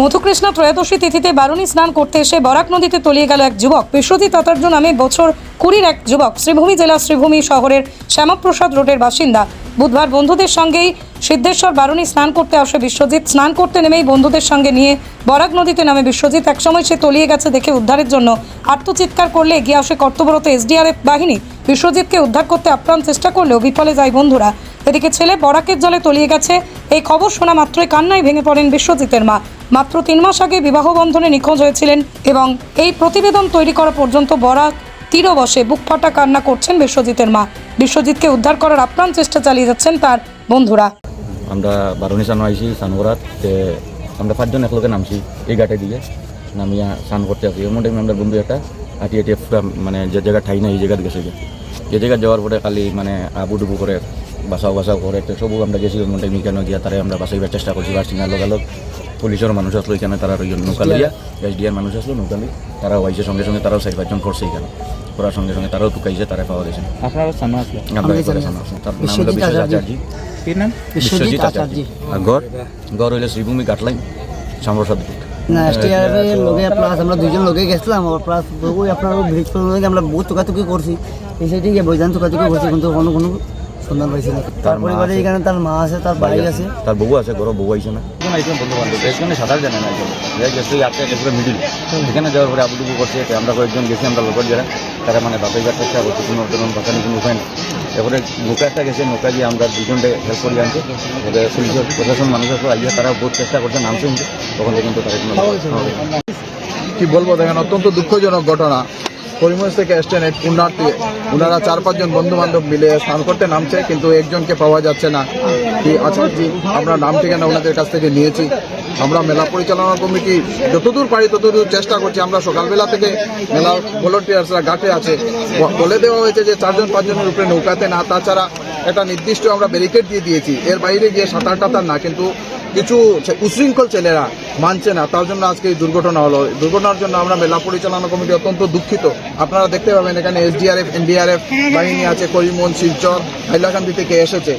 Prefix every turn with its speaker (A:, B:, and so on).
A: মধুকৃষ্ণা ত্রয়োদশী তিথিতে বারুণী স্নান করতে এসে বরাক নদীতে তলিয়ে গেল এক যুবক। বিশ্বজিৎ আতার্য নামে বছর কুড়ির এক যুবক। শ্রীভূমি জেলা শ্রীভূমি শহরের শ্যামাপ্রসাদ রোডের বাসিন্দা। বুধবার বন্ধুদের সঙ্গেই সিদ্ধেশ্বর বারুণী স্নান করতে আসে বিশ্বজিৎ। স্নান করতে নেমেই বন্ধুদের সঙ্গে নিয়ে বরাক নদীতে নামে বিশ্বজিৎ। একসময় সে তলিয়ে গেছে দেখে উদ্ধারের জন্য আত্মচিৎকার করলে এগিয়ে আসে কর্তব্যরত এসডিআরএফ বাহিনী। বিশ্বজিৎকে উদ্ধার করতে আপ্রাণ চেষ্টা করলেও বিফলে যায় বন্ধুরা। এদিকে ছেলে বরাকের জলে তলিয়ে গেছে। এই খবর শোনা মাত্রই কান্নায় ভেঙে পড়েন বিশ্বজিতের মা। মাত্র তিন মাস আগে বিবাহ বন্ধনে নিখোঁজ হয়েছিলেন এবং এই প্রতিবেদন তৈরি করা পর্যন্ত বরাক তীরবশে বুক ফাটা কান্না করছেন বিশ্বজিতের মা। বিশ্বজিৎকে উদ্ধার করার আপ্রাণ চেষ্টা চালিয়ে যাচ্ছেন তার বন্ধুরা।
B: আমরা বারুনি স্নান আইসি স্নান করার তে আমরা পাঁচজন একলগে নামছি এই ঘাটে দিয়ে। নামিয়া স্নান করতে আসি। এর মধ্যে আমরা বন্ধু একটা হাঁটিয়ে হাঁটিয়ে পুরা মানে যে জায়গা ঠাই না এই জায়গা গেছে যে জায়গা যাওয়ার পরে খালি মানে আবু ডুবু করে বাসাও বাসাও করে তো সবু আমরা গেছি ওর মধ্যে কেন গিয়া তারা আমরা বাসাইবার চেষ্টা করছি। না লগালগ পুলিশের মানুষ আসলো এখানে তারা ওই নৌকা লইয়া এসডিআর মানুষ আসলো নৌকা লই তারাও আইসে সঙ্গে সঙ্গে তারাও চার পাঁচজন করছে এখানে। করার সঙ্গে সঙ্গে তারাও টুকাইছে তারা পাওয়া গেছে।
C: আপনারা সামনে আসলো
B: আমরা একবারে সামনে আসলাম। তার নাম হলো
D: বিশ্বজিৎ
B: বিশ্বজিৎ
D: আচার্য।
B: আচার্য।
C: কি নাম?
D: বিশ্বজিৎ আচার্য।
B: আর গড়? গড় হইলে শ্রীভূমি গাটলাইন সামরসাদ
D: না এসটিআর এর প্লাস আমরা দুজন লগে গেছিলাম প্লাস ওই আপনার ব্রিজ আমরা বহুত তোকাতুকি করছি এই সাইডে গিয়ে বৈজান তোকাতুকি করছি কিন্তু কোনো কোনো সন্ধান পাইছি না তার
B: মা
D: পরিবারে
B: আছে।
D: এখানে তার মা আছে তার ভাই আছে।
B: তার বউ আছে গড় বউ আইছে না। এখন বন্ধু বান্ধব? এখানে সাঁতার জানে না একজন। যে গেছে আটটা মিডিল। এখানে যাওয়ার পরে আবু ডুবু করছে আমরা কয়েকজন গেছি আমরা লোকের যারা তারা মানে বাতাইবার চেষ্টা করছি কোনো বাঁচানোর কোনো উপায় নেই। এরপরে নৌকা একটা গেছে নৌকা দিয়ে আমরা দুজনকে হেল্প করে আনছি। এবারে পুলিশের প্রশাসন মানুষ আসলো আইয়া তারা বহুত চেষ্টা করছে নামছে তখন কিন্তু তারা
E: কি বলব দেখেন অত্যন্ত দুঃখজনক ঘটনা। করিমগঞ্জ থেকে এসছেন এই পুণ্যার্থী। ওনারা চার পাঁচজন বন্ধু বান্ধব মিলে স্নান করতে নামছে, কিন্তু একজনকে পাওয়া যাচ্ছে না। কি আচার্যি আমরা নাম ঠিকানা ওনাদের কাছ থেকে নিয়েছি। আমরা মেলা পরিচালনা কমিটি, যতদূর পারি ততদূর চেষ্টা করছি। আমরা সকালবেলা থেকে মেলা ভলেন্টিয়ার্সরা ঘাটে আছে। বলে দেওয়া হয়েছে যে চারজন, পাঁচজনের উপরে নৌকাতে না, তাছাড়া একটা নির্দিষ্ট আমরা ব্যারিকেড দিয়ে দিয়েছি। এর বাইরে গিয়ে সাঁতার টাতার না, কিন্তু কিছু উশৃঙ্খল ছেলেরা মানছে না, তার জন্য আজকে এই দুর্ঘটনা হলো। দুর্ঘটনার জন্য আমরা মেলা পরিচালনা কমিটি অত্যন্ত দুঃখিত। আপনারা দেখতে পাবেন এখানে এসডিআরএফ এনডিআরএফ বাহিনী আছে করিমন শিলচর, হাইলাকান্দি থেকে এসেছে।